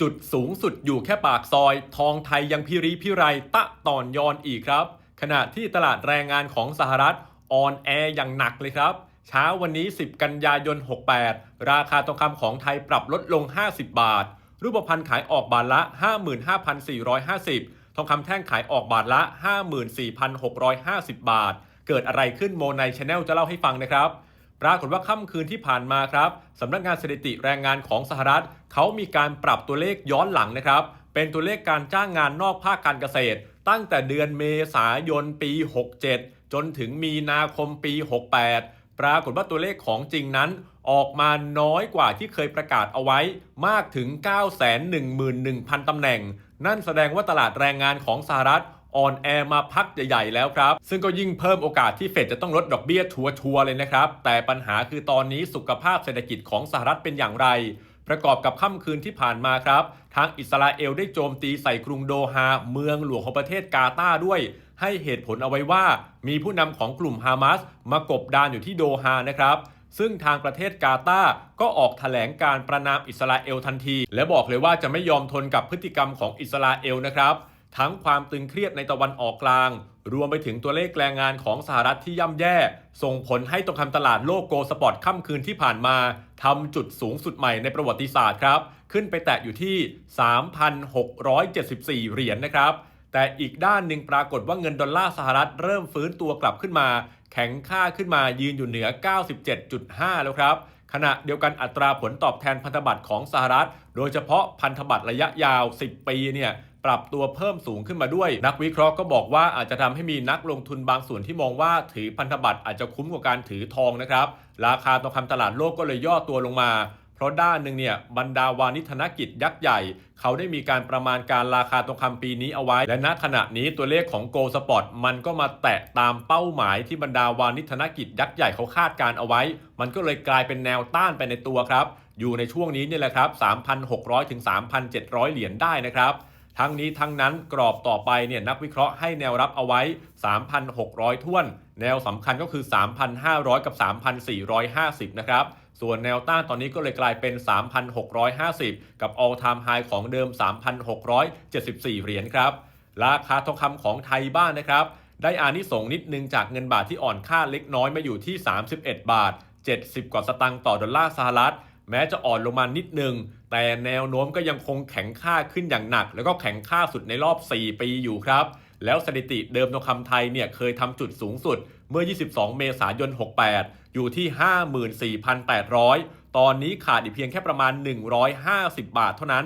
จุดสูงสุดอยู่แค่ปากซอย ทองไทยยังพิริพิไรตะตอนยอนอีกครับ ขณะที่ตลาดแรงงานของสหรัฐออนแอร์อย่างหนักเลยครับ เช้าวันนี้ 10 กันยายน 68 ราคาทองคำของไทยปรับลดลง 50 บาท รูปพรรณขายออกบาทละ 55,450 ทองคำแท่งขายออกบาทละ 54,650 บาท เกิดอะไรขึ้นโมในช anel จะเล่าให้ฟังนะครับ ปรากฏว่าค่ำคืนที่ผ่านมาครับสำนักงานสถิติแรงงานของสหรัฐ เขามีการปรับตัวเลขย้อนหลังนะครับ เป็นตัวเลขการจ้างงานนอกภาคการเกษตร ตั้งแต่เดือนเมษายนปี 67 จนถึงมีนาคมปี 68 ปรากฏว่าตัวเลขของจริงนั้น ออกมาน้อยกว่าที่เคยประกาศเอาไว้มากถึง 911,000ตำแหน่ง นั่นแสดงว่าตลาดแรงงานของสหรัฐ อ่อนแอมาพักใหญ่ๆแล้วครับ ซึ่งก็ยิ่งเพิ่มโอกาสที่เฟดจะต้องลดดอกเบี้ยชัวร์ๆเลยนะครับ แต่ปัญหาคือตอนนี้สุขภาพเศรษฐกิจของสหรัฐเป็นอย่างไร ประกอบกับค่ำคืนที่ผ่านมาครับ ทางอิสราเอลได้โจมตีใส่กรุงโดฮาเมืองหลวงของประเทศกาตาร์ด้วย ให้เหตุผลเอาไว้ว่า มีผู้นำของกลุ่มฮามาสมากบดานอยู่ที่โดฮานะครับซึ่งทางประเทศกาตาร์ก็ออกแถลงการประนามอิสราเอลทันที และบอกเลยว่าจะไม่ยอมทนกับพฤติกรรมของอิสราเอลนะครับ ทั้งความตึงเครียดในตะวันออกกลาง รวมไปถึงตัวเลขแรงงานของสหรัฐที่ย่ำแย่ ส่งผลให้ตองคำตลาดโลกโกลสปอร์ตค่ำคืนที่ผ่านมาทำจุดสูงสุดใหม่ในประวัติศาสตร์ครับ ขึ้นไปแตะอยู่ที่ 3,674 เหรียญนะครับ แต่อีกด้านหนึ่งปรากฏว่าเงินดอลลาร์สหรัฐเริ่มฟื้นตัวกลับขึ้นมา แข็งค่าขึ้นมายืนอยู่เหนือ 97.5 แล้วครับขณะเดียวกันอัตราผลตอบแทนพันธบัตรของสหรัฐ โดยเฉพาะพันธบัตรระยะยาว 10 ปีเนี่ย ปรับตัวเพิ่มสูงขึ้นมาด้วย นักวิเคราะห์ก็บอกว่าอาจจะทำให้มีนักลงทุนบางส่วนที่มองว่าถือพันธบัตรอาจจะคุ้มกว่าการถือทองนะครับราคาทองคำตลาดโลกก็เลยย่อตัวลงมาเพราะด้านหนึ่งเนี่ยบรรดาวานิธนกิจยักษ์ใหญ่ เขาได้มีการประมาณการราคาทองคำปีนี้เอาไว้ และณขณะนี้ตัวเลขของโกลสปอร์ตมันก็มาแตะตามเป้าหมายที่บรรดาวานิธนกิจยักษ์ใหญ่เขาคาดการเอาไว้ มันก็เลยกลายเป็นแนวต้านไปในตัวครับ อยู่ในช่วงนี้เนี่ยแหละครับ 3,600 ถึง 3,700 เหรียญได้นะครับ ทั้งนี้ทั้งนั้นกรอบต่อไปเนี่ยนักวิเคราะห์ให้แนวรับเอาไว้ 3,600ท้วน แนวสำคัญก็คือ 3,500 กับ 3,450 นะครับส่วนแนวต้านตอนนี้ก็เลยกลายเป็น 3,650 กับ all time high ของเดิม 3,674 เหรียญครับ ราคาทองคำของไทยบ้านนะครับ ได้อานิสงส์นิดนึงจากเงินบาทที่อ่อนค่าเล็กน้อยมาอยู่ที่ 31 บาท 70 กว่าสตางค์ต่อดอลลาร์สหรัฐ แม้จะอ่อนลงมานิดนึง แต่แนวโน้มก็ยังคงแข็งค่าขึ้นอย่างหนัก แล้วก็แข็งค่าสุดในรอบ 4 ปีอยู่ครับ แล้วสถิติเดิมทองคำไทยเนี่ยเคยทำจุดสูงสุดเมื่อ 22 เมษายน 68 อยู่ที่ 54,800 ตอนนี้ขาดอีกเพียงแค่ประมาณ 150 บาทเท่านั้น